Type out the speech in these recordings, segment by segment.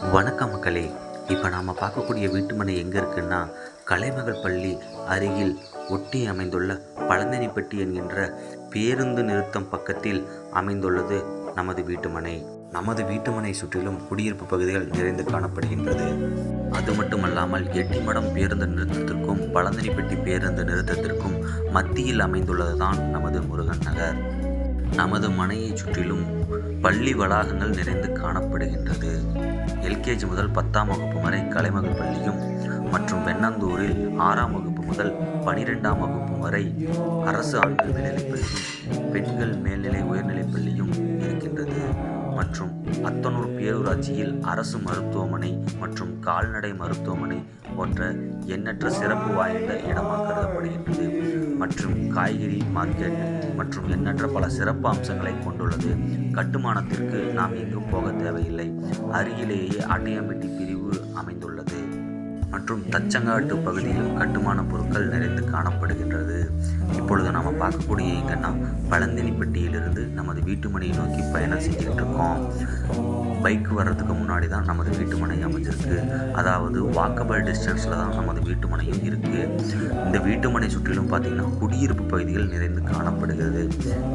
வணக்கம் மக்களே. இப்போ நாம் பார்க்கக்கூடிய வீட்டுமனை எங்கே இருக்குன்னா கலைமகள் பள்ளி அருகில் ஒட்டி அமைந்துள்ள பழந்தனிப்பட்டி என்கின்ற பேருந்து நிறுத்தம் பக்கத்தில் அமைந்துள்ளது நமது வீட்டுமனை. நமது வீட்டுமனை சுற்றிலும் குடியிருப்பு பகுதிகள் நிறைந்து காணப்படுகின்றது. அது மட்டுமல்லாமல் எட்டிமடம் பேருந்து நிறுத்தத்திற்கும் பழந்தனிப்பட்டி பேருந்து நிறுத்தத்திற்கும் மத்தியில் அமைந்துள்ளதுதான் நமது முருகன் நகர். நமது மனையை சுற்றிலும் பள்ளி வளாகங்கள் நிறைந்து காணப்படுகின்றது. எல்கேஜி முதல் பத்தாம் வகுப்பு வரை கலைமகள் பள்ளியும் மற்றும் வெண்ணந்தூரில் ஆறாம் வகுப்பு முதல் பனிரெண்டாம் வகுப்பு வரை அரசு ஆண்கள் மேல்நிலைப் பள்ளியும் பெண்கள் மேல்நிலை உயர்நிலைப் பள்ளியும் இருக்கின்றது. மற்றும் அத்தனூர் பேரூராட்சியில் அரசு மருத்துவமனை மற்றும் கால்நடை மருத்துவமனை போன்ற எண்ணற்ற சிறப்பு வாய்ந்த இடமாக கருதப்படுகின்றது மற்றும் காய்கறி மார்க்கெட் மற்றும் எண்ணற்ற பல சிறப்பு அம்சங்களை கொண்டுள்ளது. கட்டுமானத்திற்கு நாம் எங்கும் போக தேவையில்லை. அருகிலேயே அட்டையம்பட்டி பிரிவு அமைந்துள்ளது. மற்றும் தச்சங்காட்டு பகுதியிலும் கட்டுமான பொருட்கள் நிறைந்து காணப்படுகின்றது. இப்பொழுது நாம் பார்க்கக்கூடிய எங்கன்னா பழந்தினிப்பட்டியிலிருந்து நமது வீட்டுமனையை நோக்கி பயணம் செஞ்சுக்கிட்டு இருக்கோம். பைக் வர்றதுக்கு முன்னாடி தான் நமது வீட்டுமனை அமைஞ்சிருக்கு. அதாவது வாக்கபிள் டிஸ்டன்ஸில் தான் நமது வீட்டுமனையும் இருக்குது இந்த வீட்டுமனை சுற்றிலும் பார்த்திங்கன்னா குடியிருப்பு பகுதிகள் நிறைந்து காணப்படுகிறது.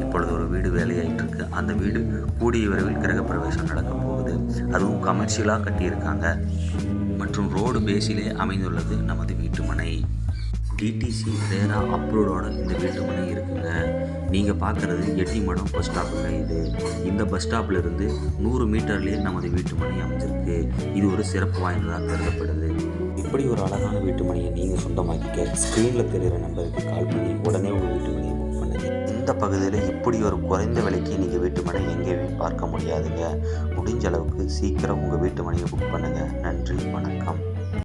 இப்பொழுது ஒரு வீடு வேலையாயிட்டு இருக்கு. அந்த வீடு கூடிய விரைவில் கிரகப்பிரவேசம் நடக்க போகுது. அதுவும் கமர்ஷியலாக கட்டியிருக்காங்க. பேஸிலே அமைந்துள்ளது நமது வீட்டுமனை. டிடிசி ரேரா அப்ரூவோட இந்த வீட்டுமனை இருக்குங்க. நீங்கள் பார்க்குறது எட்டிமடம் பஸ் ஸ்டாப்புங்க இது. இந்த பஸ் ஸ்டாப்லேருந்து நூறு மீட்டர்லேயே நமது வீட்டுமனை அமைஞ்சிருக்கு. இது ஒரு சிறப்பு வாய்ந்ததாக கருதப்படுது. இப்படி ஒரு அழகான வீட்டுமனையை நீங்கள் சொந்தமாக்கிக்க ஸ்க்ரீனில் தெரிகிற நம்பருக்கு கால் பண்ணி உடனே உங்கள் வீட்டுமனையை புக் பண்ணுங்க. இந்த பகுதியில் இப்படி ஒரு குறைந்த விலைக்கு நீங்கள் வீட்டுமனை எங்கேயுமே பார்க்க முடியாதுங்க. முடிஞ்ச அளவுக்கு சீக்கிரம் உங்கள் வீட்டுமனையை புக் பண்ணுங்கள் நன்றி வணக்கம்.